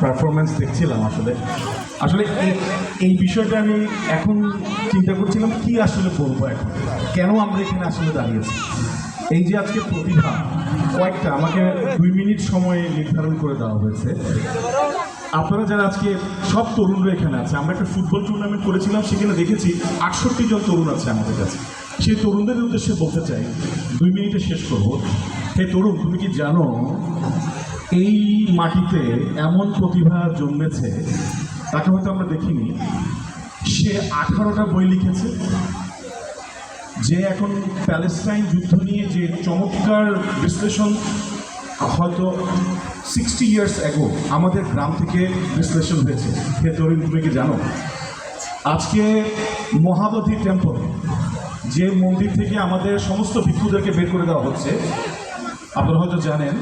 Performance দেখছিলাম আসলে। আসলে এই- বিষয়টা আমি এখন চিন্তা করছিলাম, কি আসলে বলব এখন? কেন আমরা এখানে আসলে দাঁড়িয়েছি? এই যে আজকে প্রতিভা, কয়েকটা আমাকে দুই মিনিট সময় নির্ধারণ করে দেওয়া হয়েছে। আপনারা যারা আজকে সব তরুণরা এখানে আছে, আমরা একটা ফুটবল টুর্নামেন্ট করেছিলাম, সেখানে দেখেছি আটষট্টি জন তরুণ আছে আমাদের কাছে। সেই তরুণদের উদ্দেশ্যে বলতে চাই, দুই মিনিটে শেষ করব। হে তরুণ, তুমি কি জানো এই মাটিতে এমন প্রতিভা জন্মেছে, তাকে হয়তো আমরা দেখিনি। সে আঠারোটা বই লিখেছে। যে এখন প্যালেস্টাইন যুদ্ধ নিয়ে যে চমৎকার বিশ্লেষণ, হয়তো সিক্সটি ইয়ার্স অ্যাগো আমাদের গ্রাম থেকে বিশ্লেষণ হয়েছে। হে তরুণ, তুমি কি জানো? আজকে মহাবোধি টেম্পল যে মন্দির থেকে আমাদের সমস্ত ভিক্ষুদেরকে বের করে দেওয়া হচ্ছে আপনারা হয়তো জানেন,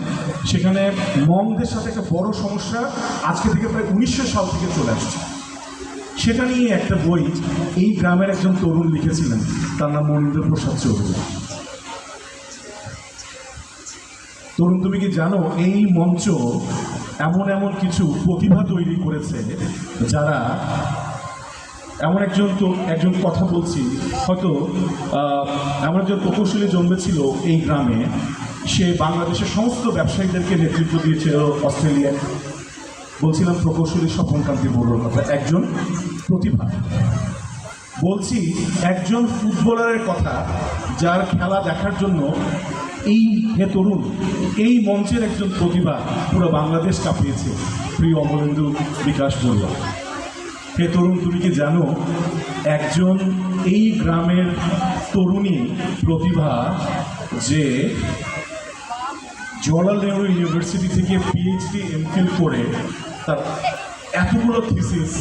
সেখানে মংদের সাথে একটা বড় সমস্যা আজকে থেকে প্রায় উনিশশো সাল থেকে চলে আসছে। সেটা নিয়ে একটা বই এই গ্রামের একজন তরুণ লিখেছিলেন, তার নাম মনীন্দ্র প্রসাদ চৌধুরী। তরুণ, তুমি কি জানো, এই মঞ্চ এমন এমন কিছু প্রতিভা তৈরি করেছে যারা এমন একজন তো, একজন কথা বলছি, হয়তো এমন একজন প্রকৌশলী জন্মেছিল এই গ্রামে সে বাংলাদেশের সমস্ত ব্যবসায়ীদেরকে নেতৃত্ব দিয়েছিল অস্ট্রেলিয়ায় বলছিলাম প্রকৌশলী স্বপনকান্তি বড়ুর কথা একজন প্রতিভা। বলছি একজন ফুটবলারের কথা, যার খেলা দেখার জন্য এই হে তরুণ, এই মঞ্চের একজন প্রতিভা পুরো বাংলাদেশ কাঁপিয়েছে। প্রিয় অমলেন্দু বিকাশ বড়ুয়া হে তরুণ, তুমি কি জানো, একজন এই গ্রামের তরুণী প্রতিভা যে জওয়াহরলাল নেহরু ইউনিভার্সিটি থেকে পিএইচডি এমফিল করে তার এতগুলো থিসিস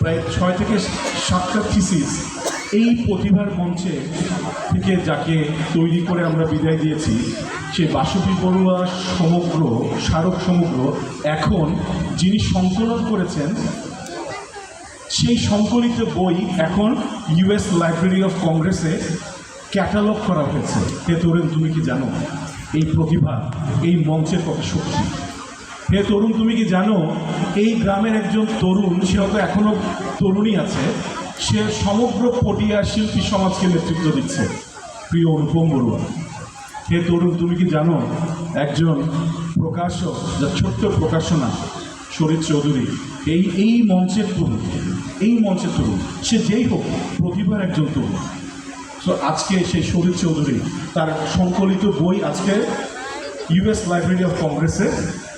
প্রায় ছয় থেকে সাতটা থিসিস এই প্রতিভার মঞ্চে থেকে যাকে তৈরি করে আমরা বিদায় দিয়েছি, সে বাসুকি বড়ুয়া সমগ্র স্মারক সমগ্র, এখন যিনি সংকলন করেছেন, সেই সংকলিত বই এখন ইউএস লাইব্রেরি অফ কংগ্রেসে ক্যাটালগ করা হয়েছে। হে তরুণ, তুমি কি জানো, এই প্রতিভা, এই মঞ্চের কত শক্তি? হে তরুণ, তুমি কি জানো, এই গ্রামের একজন তরুণ, সে হয়তো এখনও তরুণী আছে, সে সমগ্র পটিয়া শিল্পী সমাজকে নেতৃত্ব দিচ্ছে। প্রিয় অনুপম বড়ুয়া, হে তরুণ, তুমি কি জানো, একজন প্রকাশক, যা ছোট্ট প্রকাশনা, শরীর চৌধুরী, এই এই মঞ্চের তরুণ, এই মঞ্চের তরুণ, সে যেই হোক, প্রতিভার একজন তরুণ। আজকে সেই শরীর চৌধুরী, তার সংকলিত বই আজকে ইউএস লাইব্রেরি অফ কংগ্রেসে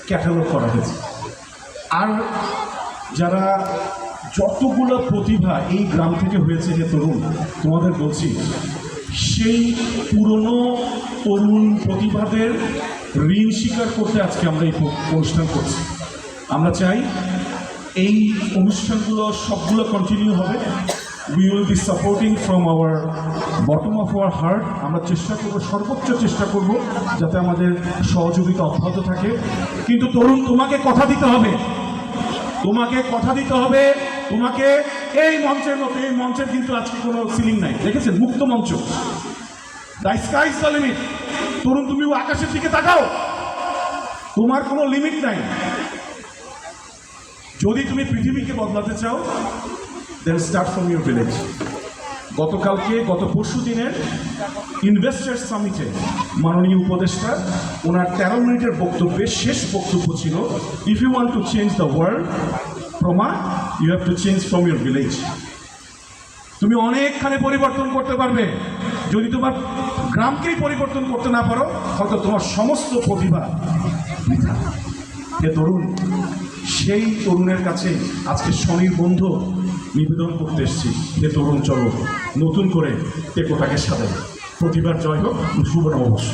ক্যাটালগ করা হয়েছে। আর যারা যতগুলো প্রতিভা এই গ্রাম থেকে হয়েছে যে তরুণ, তোমাদের বলছি, সেই পুরনো তরুণ প্রতিভাদের ঋণ স্বীকার করতে আজকে আমরা এই অনুষ্ঠান করছি। আমরা চাই এই অনুষ্ঠানগুলো সবগুলো কন্টিনিউ হবে। We will be supporting from our bottom of our heart আমরা চেষ্টা করব, সর্বোচ্চ চেষ্টা করব যাতে আমাদের সহযোগিতা অব্যাহত থাকে। কিন্তু তরুণ, তোমাকে কথা দিতে হবে। তোমাকে কথা দিতে হবে। তোমাকে এই মঞ্চের মতো, এই মঞ্চের কিন্তু আজকে কোনো সিলিং নাই। দেখেছেন? মুক্ত মঞ্চ। The sky is the limit তরুণ, তুমি আকাশের দিকে তাকাও। তোমার কোনো লিমিট নাই। যদি তুমি পৃথিবীকে বদলাতে চাও then start from your village গতকালকে, গত পরশু দিনের ইনভেস্টার সামিটে মাননীয় উপদেষ্টা, ওনার তেরো মিনিটের বক্তব্যে শেষ বক্তব্য ছিল if you want to change the world প্রমা you have to change from your village তুমি অনেকখানে পরিবর্তন করতে পারবে। যদি তোমার গ্রামকেই পরিবর্তন করতে না পারো, হয়তো তোমার সমস্ত প্রতিভা বৃথা। হে তরুণ, সেই তরুণের কাছে আজকে শনির বন্ধু নিবেদন করতে এসেছি। যে তরুণ চলো, নতুন করে টেকোটাকে সাজাই। প্রতিবার জয় হোক, শুভ নববর্ষ।